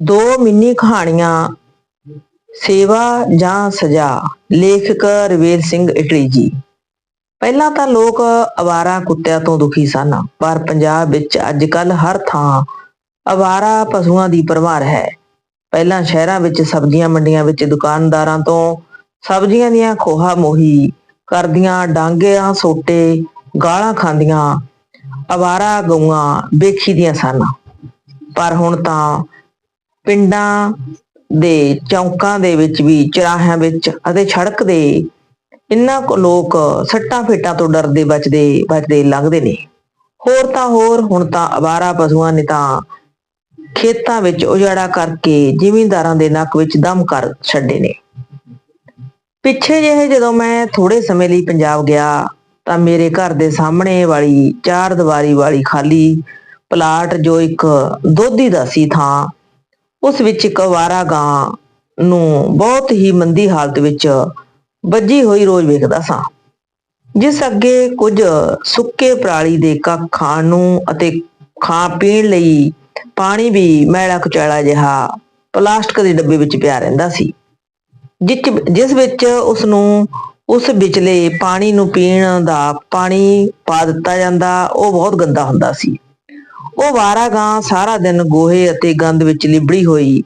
ਦੋ ਮਿੰਨੀ ਕਹਾਣੀਆਂ, ਸੇਵਾ ਜਾਂ ਸਜ਼ਾ, ਲੇਖਕ ਰਵੇਲ ਸਿੰਘ ਇਟਲੀ ਜੀ। ਪਹਿਲਾਂ ਤਾਂ ਲੋਕ ਅਵਾਰਾ ਕੁੱਤਿਆਂ ਤੋਂ ਦੁਖੀ ਸਨ, ਪਰ ਪੰਜਾਬ ਵਿੱਚ ਅੱਜ ਕੱਲ ਹਰ ਥਾਂ ਅਵਾਰਾ ਪਸ਼ੂਆਂ ਦੀ ਪਰਵਾਰ ਹੈ। ਪਹਿਲਾਂ ਸ਼ਹਿਰਾਂ ਵਿੱਚ ਸਬਜ਼ੀਆਂ ਮੰਡੀਆਂ ਵਿੱਚ ਦੁਕਾਨਦਾਰਾਂ ਤੋਂ ਸਬਜ਼ੀਆਂ ਦੀਆਂ ਖੋਹਾ ਮੋਹੀ ਕਰਦੀਆਂ, ਡਾਂਗਿਆਂ, ਸੋਟੇ, ਗਾਲਾਂ ਖਾਂਦੀਆਂ ਅਵਾਰਾ ਗਊਆਂ ਵੇਖੀ ਦੀਆਂ ਸਨ। ਪਰ ਹੁਣ ਤਾਂ ਪਿੰਡਾਂ ਦੇ ਚੌਂਕਾਂ ਦੇ ਵਿੱਚ ਵੀ, ਚਰਾਹਿਆਂ ਵਿੱਚ ਅਤੇ ਸੜਕ ਦੇ, ਇੰਨਾ ਕੁ ਲੋਕ ਸੱਟਾਂ ਫੇਟਾਂ ਤੋਂ ਡਰਦੇ, ਬਚਦੇ ਬਚਦੇ, ਲੰਘਦੇ ਨੇ। ਹੋਰ ਤਾਂ ਹੋਰ, ਹੁਣ ਤਾਂ ਅਵਾਰਾ ਪਸ਼ੂਆਂ ਨੇ ਤਾਂ ਖੇਤਾਂ ਵਿੱਚ ਉਜਾੜਾ ਕਰਕੇ ਜ਼ਿਮੀਂਦਾਰਾਂ ਦੇ ਨੱਕ ਵਿੱਚ ਦਮ ਕਰ ਛੱਡੇ ਨੇ। ਪਿੱਛੇ ਜਿਹੇ ਜਦੋਂ ਮੈਂ ਥੋੜੇ ਸਮੇਂ ਲਈ ਪੰਜਾਬ ਗਿਆ, ਤਾਂ ਮੇਰੇ ਘਰ ਦੇ ਸਾਹਮਣੇ ਵਾਲੀ, ਚਾਰ ਦੀਵਾਰੀ ਵਾਲੀ ਖਾਲੀ ਪਲਾਟ ਜੋ ਇੱਕ ਦੋਧੀ ਦਾ ਸੀ ਥਾਂ ਉਸ ਵਿੱਚ ਇੱਕ ਅਵਾਰਾ ਗਾਂ ਨੂੰ ਬਹੁਤ ਹੀ ਮੰਦੀ ਹਾਲਤ ਵਿੱਚ ਵੱਜੀ ਹੋਈ ਰੋਜ਼ ਵੇਖਦਾ ਸਾਂ। ਜਿਸ ਅੱਗੇ ਕੁਝ ਸੁੱਕੇ ਪਰਾਲੀ ਦੇ ਕੱਖ ਖਾਣ ਨੂੰ ਅਤੇ ਖਾ ਪੀਣ ਲਈ ਪਾਣੀ ਵੀ ਮੈਲਾ ਕੁਚਾਲਾ ਜਿਹਾ ਪਲਾਸਟਿਕ ਦੇ ਡੱਬੇ ਵਿੱਚ ਪਿਆ ਰਹਿੰਦਾ ਸੀ। ਜਿਸ ਜਿਸ ਵਿੱਚ ਉਸ ਨੂੰ ਉਸ ਵਿਚਲੇ ਪਾਣੀ ਨੂੰ ਪੀਣ ਦਾ ਪਾਣੀ ਪਾ ਦਿੱਤਾ ਜਾਂਦਾ, ਉਹ ਬਹੁਤ ਗੰਦਾ ਹੁੰਦਾ ਸੀ। ਉਹ ਵਾਰਾ ਗਾਂ ਸਾਰਾ ਦਿਨ ਗੋਹੇ ਅਤੇ ਗੰਦ ਵਿੱਚ ਲਿਬੜੀ ਹੋਈ,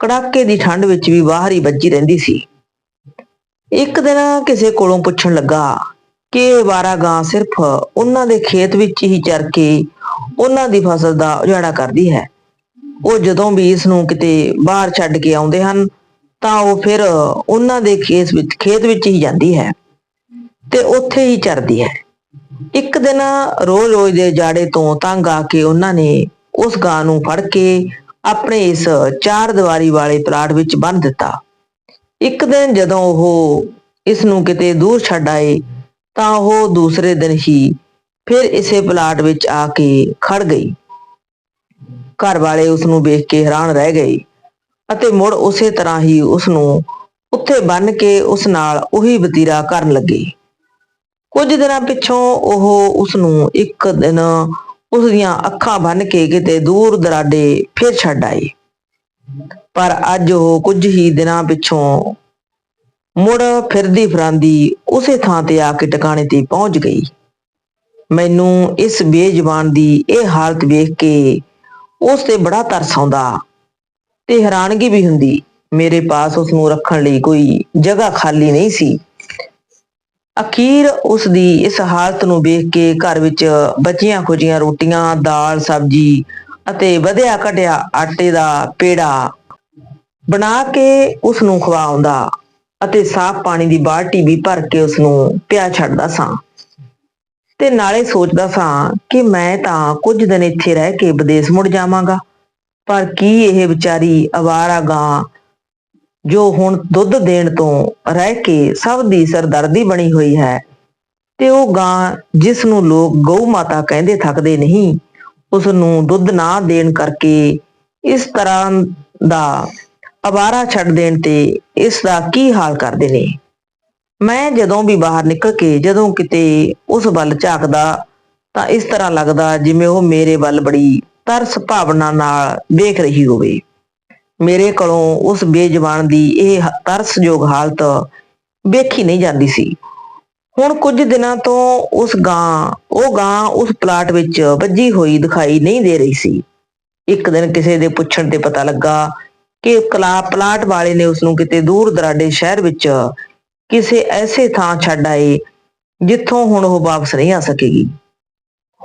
ਕੜਾਕੇ ਦੀ ਠੰਡ ਵਿੱਚ ਵੀ ਬਾਹਰ ਹੀ ਵੱਜੀ ਰਹਿੰਦੀ ਸੀ। ਇੱਕ ਦਿਨ ਕਿਸੇ ਕੋਲੋਂ ਪੁੱਛਣ ਲੱਗਾ ਕਿ ਇਹ ਵਾਰਾ ਸਿਰਫ ਉਹਨਾਂ ਦੇ ਖੇਤ ਵਿੱਚ ਹੀ ਚਰ ਕੇ ਉਹਨਾਂ ਦੀ ਫਸਲ ਦਾ ਉਜਾੜਾ ਕਰਦੀ ਹੈ। ਉਹ ਜਦੋਂ ਵੀ ਇਸ ਨੂੰ ਕਿਤੇ ਬਾਹਰ ਛੱਡ ਕੇ ਆਉਂਦੇ ਹਨ, ਤਾਂ ਉਹ ਫਿਰ ਉਹਨਾਂ ਦੇ ਖੇਤ ਵਿੱਚ ਖੇਤ ਵਿੱਚ ਹੀ ਜਾਂਦੀ ਹੈ ਤੇ ਉੱਥੇ ਹੀ ਚਰਦੀ ਹੈ। ਇੱਕ ਦਿਨ ਰੋਜ਼-ਰੋਜ਼ ਦੇ ਜਾੜੇ ਤੋਂ ਤੰਗ ਆ ਕੇ ਉਹਨਾਂ ਨੇ ਉਸ ਗਾਂ ਨੂੰ ਫੜ ਕੇ ਆਪਣੇ ਇਸ ਚਾਰ ਦੀਵਾਰੀ ਵਾਲੇ ਪਲਾਟ ਵਿੱਚ ਬੰਨ੍ਹ ਦਿੱਤਾ। ਇੱਕ ਦਿਨ ਜਦੋਂ ਉਹ ਇਸ ਨੂੰ ਕਿਤੇ ਦੂਰ ਛੱਡ ਆਏ, ਤਾਂ ਉਹ ਦੂਸਰੇ ਦਿਨ ਹੀ ਫਿਰ ਇਸੇ ਪਲਾਟ ਵਿੱਚ ਆ ਕੇ ਖੜ ਗਈ। ਘਰ ਵਾਲੇ ਉਸ ਨੂੰ ਵੇਖ ਕੇ ਹੈਰਾਨ ਰਹਿ ਗਏ ਅਤੇ ਮੁੜ ਉਸੇ ਤਰ੍ਹਾਂ ਹੀ ਉਸ ਨੂੰ ਉੱਥੇ ਬੰਨ ਕੇ ਉਸ ਨਾਲ ਉਹੀ ਵਤੀਰਾ ਕਰਨ ਲੱਗੇ। ਕੁਝ ਦਿਨਾਂ ਪਿੱਛੋਂ ਉਹ ਉਸ ਨੂੰ ਇੱਕ ਦਿਨ ਉਸ ਦੀਆਂ ਅੱਖਾਂ ਬੰਨ ਕੇ ਕਿਤੇ ਦੂਰ ਦਰਾਡੇ ਫਿਰ ਛੱਡ ਆਏ ਪਰ ਅੱਜ ਉਹ ਕੁਝ ਹੀ ਦਿਨਾਂ ਪਿੱਛੋਂ ਮੁੜ ਫਿਰਦੀ ਫਰਾਂਦੀ ਉਸੇ ਥਾਂ ਤੇ ਆ ਕੇ ਟਿਕਾਣੇ ਤੇ ਪਹੁੰਚ ਗਈ। ਮੈਨੂੰ ਇਸ ਬੇਜ਼ਬਾਨ ਦੀ ਇਹ ਹਾਲਤ ਵੇਖ ਕੇ ਉਸ ਤੇ ਬੜਾ ਤਰਸ ਆਉਂਦਾ ਤੇ ਹੈਰਾਨਗੀ ਵੀ ਹੁੰਦੀ। ਮੇਰੇ ਪਾਸ ਉਸ ਨੂੰ ਰੱਖਣ ਲਈ ਕੋਈ ਜਗ੍ਹਾ ਖਾਲੀ ਨਹੀਂ ਸੀ। ਅਖੀਰ ਉਸ ਦੀ ਇਸ ਹਾਲਤ ਨੂੰ ਵੇਖ ਕੇ ਘਰ ਵਿੱਚ ਬਚੀਆਂ ਖੁਜੀਆਂ ਰੋਟੀਆਂ, ਦਾਲ, ਸਬਜ਼ੀ ਅਤੇ ਵਧਿਆ ਘਟਿਆ ਆਟੇ ਦਾ ਪੇੜਾ ਬਣਾ ਕੇ ਉਸ ਨੂੰ ਖਵਾਉਂਦਾ ਅਤੇ ਸਾਫ਼ ਪਾਣੀ ਦੀ ਬਾਲਟੀ ਵੀ ਭਰ ਕੇ ਉਸ ਨੂੰ ਪਿਆ ਛੱਡਦਾ ਸਾਂ। ਤੇ ਨਾਲੇ ਸੋਚਦਾ ਸਾਂ ਕਿ ਮੈਂ ਤਾਂ ਕੁਝ ਦਿਨ ਇੱਥੇ ਰਹਿ ਕੇ ਵਿਦੇਸ਼ ਮੁੜ ਜਾਵਾਂਗਾ, ਪਰ ਕੀ ਇਹ ਵਿਚਾਰੀ ਅਵਾਰਾ ਗਾਂ ਜੋ ਹੁਣ ਦੁੱਧ ਦੇਣ ਤੋਂ ਰਹਿ ਕੇ ਸਭ ਦੀ ਸਰਦਰਦੀ ਬਣੀ ਹੋਈ ਹੈ। ਤੇ ਉਹ ਗਾਂ ਜਿਸ ਨੂੰ ਲੋਕ ਗਊ ਮਾਤਾ ਕਹਿੰਦੇ ਥੱਕਦੇ ਨਹੀਂ ਉਸ ਨੂੰ ਦੁੱਧ ਨਾ ਦੇਣ ਕਰਕੇ ਇਸ ਤਰ੍ਹਾਂ ਦਾ ਅਵਾਰਾ ਛੱਡ ਦੇਣ ਤੇ ਇਸ ਦਾ ਕੀ ਹਾਲ ਕਰਦੇ ਨੇ? ਮੈਂ ਜਦੋਂ ਵੀ ਬਾਹਰ ਨਿਕਲ ਕੇ ਜਦੋਂ ਕਿਤੇ ਉਸ ਵੱਲ ਝਾਕਦਾ ਤਾਂ ਇਸ ਤਰ੍ਹਾਂ ਲੱਗਦਾ ਜਿਵੇਂ ਉਹ ਮੇਰੇ ਵੱਲ ਬੜੀ ਤਰਸ ਭਾਵਨਾ ਨਾਲ ਦੇਖ ਰਹੀ ਹੋਵੇ। ਮੇਰੇ ਕੋਲੋਂ ਉਸ ਬੇਜਵਾਨ ਦੀ ਇਹ ਤਰਸਯੋਗ ਹਾਲਤ ਵੇਖੀ ਨਹੀਂ ਜਾਂਦੀ ਸੀ। ਹੁਣ ਕੁਝ ਦਿਨਾਂ ਤੋਂ ਉਸ ਗਾਂ, ਉਹ ਗਾਂ ਉਸ ਪਲਾਟ ਵਿੱਚ ਵੱਜੀ ਹੋਈ ਦਿਖਾਈ ਨਹੀਂ ਦੇ ਰਹੀ ਸੀ। ਇੱਕ ਦਿਨ ਕਿਸੇ ਦੇ ਪੁੱਛਣ ਤੇ ਪਤਾ ਲੱਗਾ ਕਿ ਕਲਾ, ਪਲਾਟ ਵਾਲੇ ਨੇ ਉਸ ਨੂੰ ਕਿਤੇ ਦੂਰ ਦਰਾਡੇ ਸ਼ਹਿਰ ਵਿੱਚ ਕਿਸੇ ਐਸੇ ਥਾਂ ਛੱਡ ਆਏ, ਜਿੱਥੋਂ ਹੁਣ ਉਹ ਵਾਪਸ ਨਹੀਂ ਆ ਸਕੇਗੀ।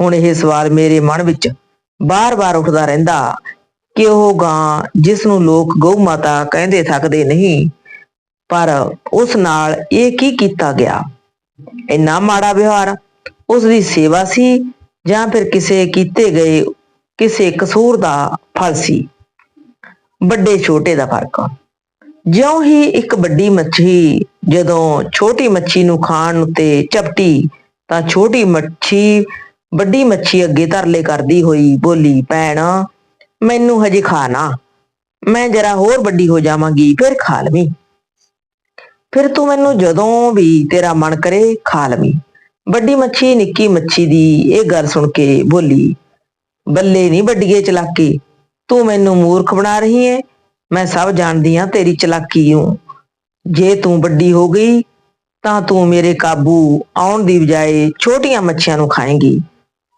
ਹੁਣ ਇਹ ਸਵਾਲ ਮੇਰੇ ਮਨ ਵਿੱਚ ਬਾਰ-ਬਾਰ ਉੱਠਦਾ ਰਹਿੰਦਾ ਕਿ ਉਹ ਗਾਂ ਜਿਸ ਨੂੰ ਲੋਕ ਗਊ ਮਾਤਾ ਕਹਿੰਦੇ ਸਕਦੇ ਨਹੀਂ? ਪਰ ਉਸ ਨਾਲ ਇਹ ਕੀ ਕੀਤਾ ਗਿਆ? ਇੰਨਾ ਮਾੜਾ ਵਿਵਹਾਰ ਉਸ ਦੀ ਸੇਵਾ ਸੀ ਜਾਂ ਫਿਰ ਕਿਸੇ ਕੀਤੇ ਗਏ, ਕਿਸੇ ਕਸੂਰ ਦਾ ਫਲ ਸੀ? ਵੱਡੇ ਛੋਟੇ ਦਾ ਫ਼ਰਕ। ਜਿਉਂ ਹੀ ਇੱਕ ਵੱਡੀ ਮੱਛੀ ਜਦੋਂ ਛੋਟੀ ਮੱਛੀ ਨੂੰ ਖਾਣ ਉੱਤੇ ਚਪਟੀ, ਤਾਂ ਛੋਟੀ ਮੱਛੀ ਵੱਡੀ ਮੱਛੀ ਅੱਗੇ ਧਰਲੇ ਕਰਦੀ ਹੋਈ ਬੋਲੀ, ਭੈਣ ਮੈਨੂੰ ਹਜੇ ਖਾ ਨਾ। ਮੈਂ ਜਰਾ ਹੋਰ ਵੱਡੀ ਹੋ ਜਾਵਾਂਗੀ, ਫਿਰ ਖਾ ਲਵੀਂ। ਫਿਰ ਤੂੰ ਮੈਨੂੰ ਜਦੋਂ ਵੀ ਤੇਰਾ ਮਨ ਕਰੇ, ਖਾ ਲਵੀਂ। ਵੱਡੀ ਮੱਛੀ, ਨਿੱਕੀ ਮੱਛੀ ਦੀ ਇਹ ਗੱਲ ਸੁਣ ਕੇ ਬੋਲੀ, ਬੱਲੇ ਨਹੀਂ ਵੱਡੀਏ ਚਲਾਕੀ, ਤੂੰ ਮੈਨੂੰ ਮੂਰਖ ਬਣਾ ਰਹੀ ਏ, ਮੈਂ ਸਭ ਜਾਣਦੀ ਆ ਤੇਰੀ ਚਲਾਕੀ ਨੂੰ। ਜੇ ਤੂੰ ਵੱਡੀ ਹੋ ਗਈ, ਤਾਂ ਤੂੰ ਮੇਰੇ ਕਾਬੂ ਆਉਣ ਦੀ ਬਜਾਏ ਛੋਟੀਆਂ ਮੱਛੀਆਂ ਨੂੰ ਖਾਏਂਗੀ।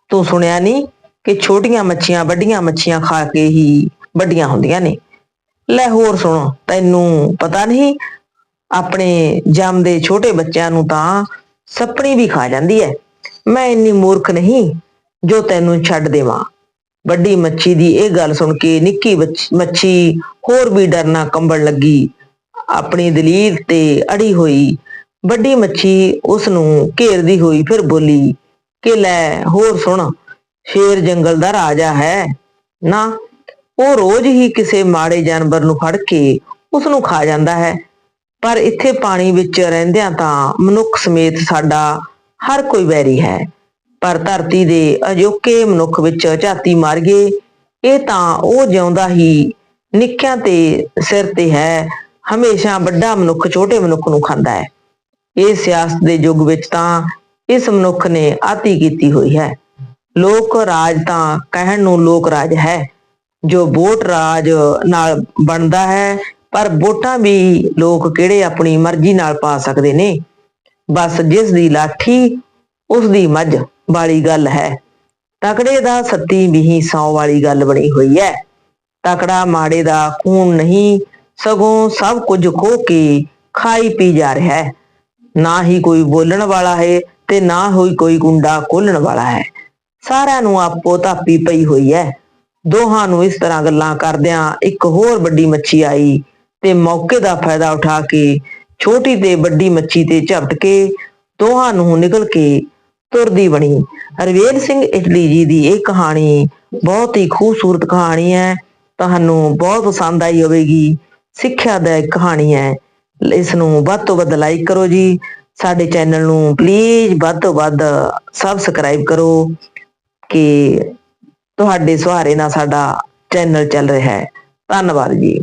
ਤੂੰ ਸੁਣਿਆ ਨਹੀਂ ਕਿ ਛੋਟੀਆਂ ਮੱਛੀਆਂ ਵੱਡੀਆਂ ਮੱਛੀਆਂ ਖਾ ਕੇ ਹੀ ਵੱਡੀਆਂ ਹੁੰਦੀਆਂ ਨੇ। ਲੈ ਹੋਰ ਸੁਣੋ, ਤੈਨੂੰ ਪਤਾ ਨਹੀਂ, ਆਪਣੇ ਜੰਮਦੇ ਛੋਟੇ ਬੱਚਿਆਂ ਨੂੰ ਤਾਂ ਸੱਪਣੀ ਵੀ ਖਾ ਜਾਂਦੀ ਹੈ ਮੈਂ ਇੰਨੀ ਮੂਰਖ ਨਹੀਂ ਜੋ ਤੈਨੂੰ ਛੱਡ ਦੇਵਾਂ। ਵੱਡੀ ਮੱਛੀ ਦੀ ਇਹ ਗੱਲ ਸੁਣ ਕੇ ਨਿੱਕੀ ਮੱਛੀ ਹੋਰ ਵੀ ਡਰਨਾ ਕੰਬਣ ਲੱਗੀ। ਆਪਣੀ ਦਲੀਲ ਤੇ ਅੜੀ ਹੋਈ ਵੱਡੀ ਮੱਛੀ ਉਸ ਨੂੰ ਘੇਰਦੀ ਹੋਈ ਫਿਰ ਬੋਲੀ ਕਿ ਲੈ ਹੋਰ ਸੁਣ ਸ਼ੇਰ ਜੰਗਲ ਦਾ ਰਾਜਾ ਹੈ। ਨਾ, ਉਹ ਰੋਜ਼ ਹੀ ਕਿਸੇ ਮਾੜੇ ਜਾਨਵਰ ਨੂੰ ਫੜ ਕੇ ਉਸ ਨੂੰ ਖਾ ਜਾਂਦਾ ਹੈ। ਪਰ ਇੱਥੇ ਪਾਣੀ ਵਿੱਚ ਰਹਿੰਦਿਆਂ ਤਾਂ ਮਨੁੱਖ ਸਮੇਤ ਸਾਡਾ ਹਰ ਕੋਈ ਵੈਰੀ ਹੈ। ਪਰ ਧਰਤੀ ਦੇ ਅਜੋਕੇ ਮਨੁੱਖ ਵਿੱਚ ਝਾਤੀ ਮਾਰ ਗਏ, ਇਹ ਤਾਂ ਉਹ ਜਿਉਂਦਾ ਹੀ ਨਿੱਕਿਆਂ ਤੇ ਸਿਰ ਤੇ ਹੈ, ਹਮੇਸ਼ਾ ਵੱਡਾ ਮਨੁੱਖ ਛੋਟੇ ਮਨੁੱਖ ਨੂੰ ਖਾਂਦਾ ਹੈ। ਇਹ ਸਿਆਸਤ ਦੇ ਯੁੱਗ ਵਿੱਚ ਤਾਂ ਇਸ ਮਨੁੱਖ ਨੇ ਆਤੀ ਕੀਤੀ ਹੋਈ ਹੈ। ਲੋਕ ਰਾਜ ਤਾਂ ਕਹਿਣ ਨੂੰ ਲੋਕ ਰਾਜ ਹੈ। ਜੋ ਵੋਟ ਰਾਜ ਨਾਲ ਬਣਦਾ ਹੈ, ਪਰ ਵੋਟਾਂ ਵੀ ਲੋਕ ਕਿਹੜੇ ਆਪਣੀ ਮਰਜ਼ੀ ਨਾਲ ਪਾ ਸਕਦੇ ਨੇ। ਬਸ ਜਿਸ ਦੀ ਲਾਠੀ, ਉਸ ਦੀ ਮੱਝ ਵਾਲੀ ਗੱਲ ਹੈ। ਤਕੜੇ ਦਾ ਸੱਤੀ ਵੀ ਸੌ ਵਾਲੀ ਗੱਲ ਬਣੀ ਹੋਈ ਹੈ। ਤਕੜਾ ਮਾੜੇ ਦਾ ਖੂਨ ਨਹੀਂ, ਸਗੋਂ ਸਭ ਕੁਝ ਖੋ ਕੇ ਖਾਈ ਪੀ ਜਾ ਰਿਹਾ ਹੈ। ਨਾ ਹੀ ਕੋਈ ਬੋਲਣ ਵਾਲਾ ਹੈ ਤੇ ਨਾ ਹੋਈ ਕੋਈ ਗੁੰਡਾ ਖੋਲਣ ਵਾਲਾ ਹੈ। ਸਾਰਿਆਂ ਨੂੰ ਆਪੋ ਧਾਪੀ ਪਈ ਹੋਈ ਹੈ ਦੋਹਾਂ ਨੂੰ ਇਸ ਤਰ੍ਹਾਂ ਗੱਲਾਂ ਕਰਦਿਆਂ ਇੱਕ ਹੋਰ ਵੱਡੀ ਮੱਛੀ ਆਈ ਤੇ ਮੌਕੇ ਦਾ ਫਾਇਦਾ ਉਠਾ ਕੇ ਛੋਟੀ ਤੇ ਵੱਡੀ ਮੱਛੀ ਤੇ ਝਪਟ ਕੇ ਦੋਹਾਂ ਨੂੰ ਨਿਕਲ ਕੇ ਤੁਰਦੀ ਬਣੀ। ਹਰਵੇਲ ਸਿੰਘ ਇਟਲੀ ਜੀ ਦੀ ਇਹ ਕਹਾਣੀ ਬਹੁਤ ਹੀ ਖੂਬਸੂਰਤ ਕਹਾਣੀ ਹੈ ਤੁਹਾਨੂੰ ਬਹੁਤ ਪਸੰਦ ਆਈ ਹੋਵੇਗੀ। ਸਿੱਖਿਆ ਸਿੱਖਿਆਦਾਇਕ ਕਹਾਣੀ ਹੈ ਇਸ ਨੂੰ ਵੱਧ ਤੋਂ ਵੱਧ ਲਾਈਕ ਕਰੋ ਜੀ। ਸਾਡੇ ਚੈਨਲ ਨੂੰ ਪਲੀਜ਼ ਵੱਧ ਤੋਂ ਵੱਧ ਸਬਸਕ੍ਰਾਈਬ ਕਰੋ। ਕਿ ਤੁਹਾਡੇ ਸਹਾਰੇ ਨਾਲ ਸਾਡਾ ਚੈਨਲ ਚੱਲ ਰਿਹਾ ਹੈ। ਧੰਨਵਾਦ ਜੀ।